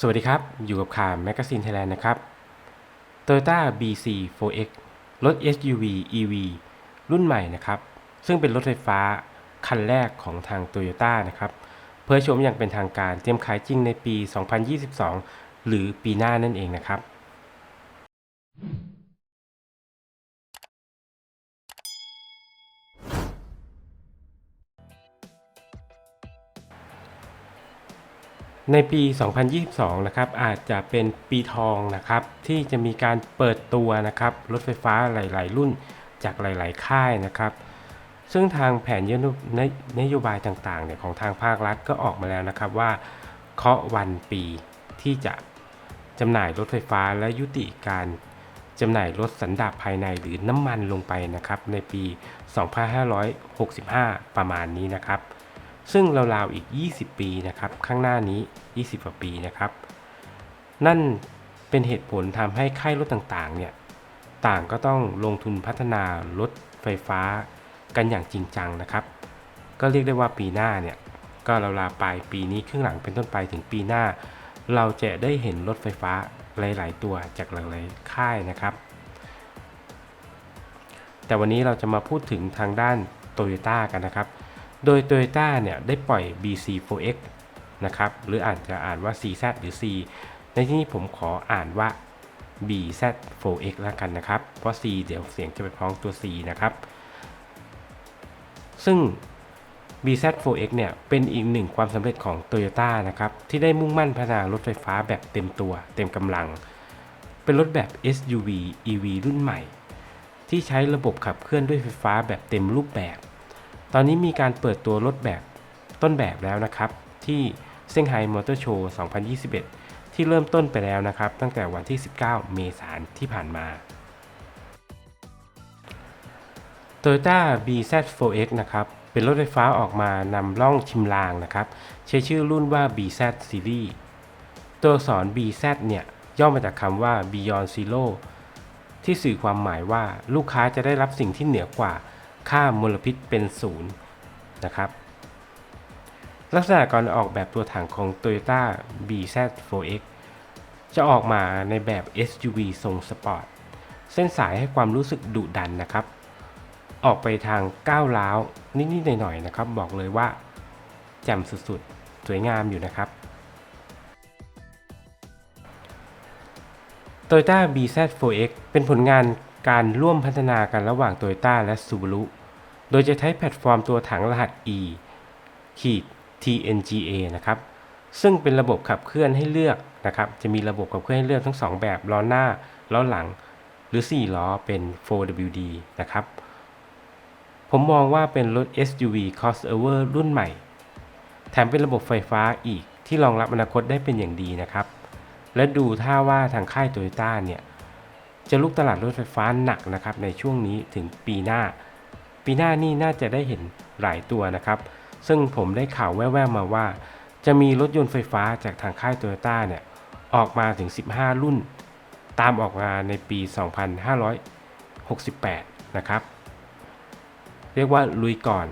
สวัสดีครับ อยู่กับข่าวแมกกาซีนไทยแลนด์นะครับ Toyota BC 4X รถ SUV EV รุ่นใหม่นะครับ ซึ่งเป็นรถไฟฟ้าคันแรกของทาง Toyota นะครับ เพื่อชมอย่างเป็นทางการเตรียมขายจริงในปี 2022 หรือปีหน้านั่นเองนะครับ ในปี 2022 นะครับอาจจะเป็นปีทองนะครับที่จะมีการเปิดตัวนะครับรถไฟฟ้าหลาย ๆ รุ่นจากหลาย ๆ ค่ายนะครับ ซึ่งทางแผนยนนนโยบายต่างๆเนี่ยของทางภาครัฐก็ออกมาแล้วนะครับว่าเคาะวันปีที่จะจำหน่ายรถไฟฟ้าและยุติการจำหน่ายรถสันดาปภายในหรือน้ำมันลงไปนะครับในปี 2565 ประมาณนี้นะครับ ซึ่งราวๆอีก 20 ปีนะครับ ข้างหน้านี้ 20กว่าปีนะครับ นั่นเป็นเหตุผลทำให้ค่ายรถต่างๆ เนี่ย ต่างก็ต้องลงทุนพัฒนารถไฟฟ้ากันอย่างจริงจังนะครับ ก็เรียกได้ว่าปีหน้าเนี่ย ก็ราวๆปลายปีนี้ครึ่งหลังเป็นต้นไปถึงปีหน้า เราจะได้เห็นรถไฟฟ้าหลาย ๆ ตัวจากหลายๆค่ายนะครับ แต่วันนี้เราจะมาพูดถึงทางด้าน Toyota กันนะครับ โดย Toyota เนี่ยได้ปล่อย BC4X นะครับหรืออาจจะอ่านว่า CZ หรือ C ในที่นี้ผมขออ่านว่า BZ4X แล้วกันนะครับ เพราะ C เดี๋ยวเสียงจะไปพ้องตัว C นะครับ ซึ่ง BZ4X เนี่ยเป็นอีกหนึ่งความสำเร็จของ Toyota นะครับ ที่ได้มุ่งมั่นพัฒนารถไฟฟ้าแบบเต็มตัว เต็มกำลัง เป็นรถแบบ SUV EV รุ่นใหม่ ที่ใช้ระบบขับเคลื่อนด้วยไฟฟ้าแบบเต็มรูปแบบ ตอนนี้มีการเปิดตัวรถแบบต้นแบบแล้วนะครับ ที่เซี่ยงไฮ้มอเตอร์โชว์ 2021 ที่เริ่มต้นไปแล้วนะครับ ตั้งแต่วันที่ 19 เมษายนที่ผ่านมา Toyota BZ4X นะครับ เป็นรถไฟฟ้าออกมานำล่องชิมลางนะครับ ใช้ชื่อรุ่นว่า BZ Series ตัวสอักษร BZ เนี่ย ย่อมาจากคำว่า Beyond Zero ที่สื่อความหมายว่าลูกค้าจะได้รับสิ่งที่เหนือกว่า ค่ามลพิษเป็นศูนย์นะครับลักษณะการออกแบบตัวถังของ Toyota BZ4X จะออกมาในแบบ SUV ทรงสปอร์ต เส้นสายให้ความรู้สึกดุดันนะครับ ออกไปทางก้าวร้าวนิด ๆ หน่อย ๆ นะครับ บอกเลยว่า แจ่มสุด ๆ สวยงามอยู่นะครับ Toyota BZ4X เป็นผลงาน การร่วมพัฒนากันระหว่าง Toyota และ Subaru โดยจะใช้แพลตฟอร์มตัวถังรหัส E ขีด TNGA นะครับ ซึ่งเป็นระบบขับเคลื่อนให้เลือกนะครับ จะมีระบบขับเคลื่อนให้เลือกทั้ง 2 แบบล้อหน้าล้อหลัง หรือ 4 ล้อเป็น 4WD นะครับ ผมมองว่าเป็นรถ SUV crossover รุ่นใหม่ แถมเป็นระบบไฟฟ้าอีกที่รองรับอนาคตได้เป็นอย่างดีนะครับ และดูท่าว่าทางค่ายโตโยต้าเนี่ย จะลุกตลาดรถไฟฟ้าหนักนะครับในช่วงนี้ถึงปีหน้า ปีหน้านี่น่าจะได้เห็นหลายตัวนะครับ ซึ่งผมได้ข่าวแว่วๆมาว่า จะมีรถยนต์ไฟฟ้าจากทางค่ายโตโยต้าเนี่ยออกมาถึง 15 รุ่น ตามออกมาในปี 2568 นะครับ เรียกว่าลุยก่อน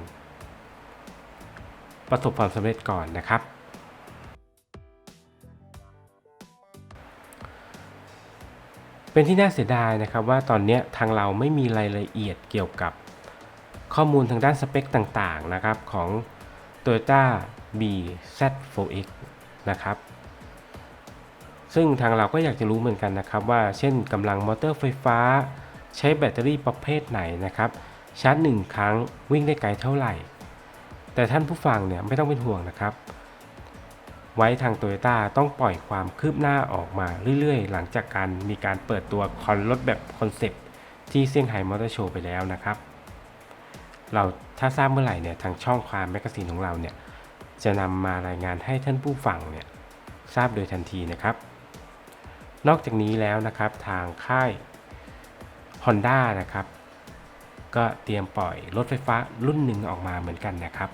ประสบความสำเร็จก่อนนะครับ เป็นที่น่าเสียดายนะครับว่าตอนนี้ทางเราไม่มีรายละเอียดเกี่ยวกับข้อมูลทางด้านสเปคต่างๆนะครับของ Toyota BZ4X นะครับซึ่งทางเราก็อยากจะรู้เหมือนกันนะครับว่าเช่นกำลังมอเตอร์ไฟฟ้า ใช้แบตเตอรี่ประเภทไหนนะครับชาร์จ1ครั้งวิ่งได้ไกลเท่าไหร่ แต่ท่านผู้ฟังเนี่ยไม่ต้องเป็นห่วงนะครับ ไว้ทาง Toyota ต้องปล่อยความคืบหน้าออกมาเรื่อยๆ หลังจากการมีการเปิดตัวคอนรถแบบคอนเซปต์ที่เซี่ยงไฮ้มอเตอร์โชว์ไปแล้วนะครับ เราถ้าทราบเมื่อไหร่เนี่ยทางช่องความแมกกาซีนของเราเนี่ยจะนำมารายงานให้ท่านผู้ฟังเนี่ยทราบโดยทันทีนะครับ นอกจากนี้แล้วนะครับทางค่าย Honda นะครับ ก็เตรียมปล่อยรถไฟฟ้ารุ่นหนึ่งออกมาเหมือนกันนะครับ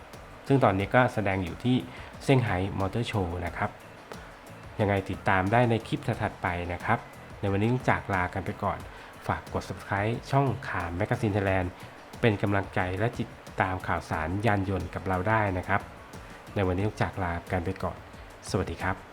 ซึ่งตอนนี้ก็แสดงอยู่ที่เซี่ยงไฮ้มอเตอร์โชว์นะครับ ยังไงติดตามได้ในคลิปถัดไปนะครับ ในวันนี้ต้องจากลากันไปก่อน ฝากกด subscribe ช่องขามแมกกาซีนไทยแลนด์เป็นกำลังใจและติดตามข่าวสารยานยนต์กับเราได้นะครับ ในวันนี้ต้องจากลากันไปก่อน สวัสดีครับ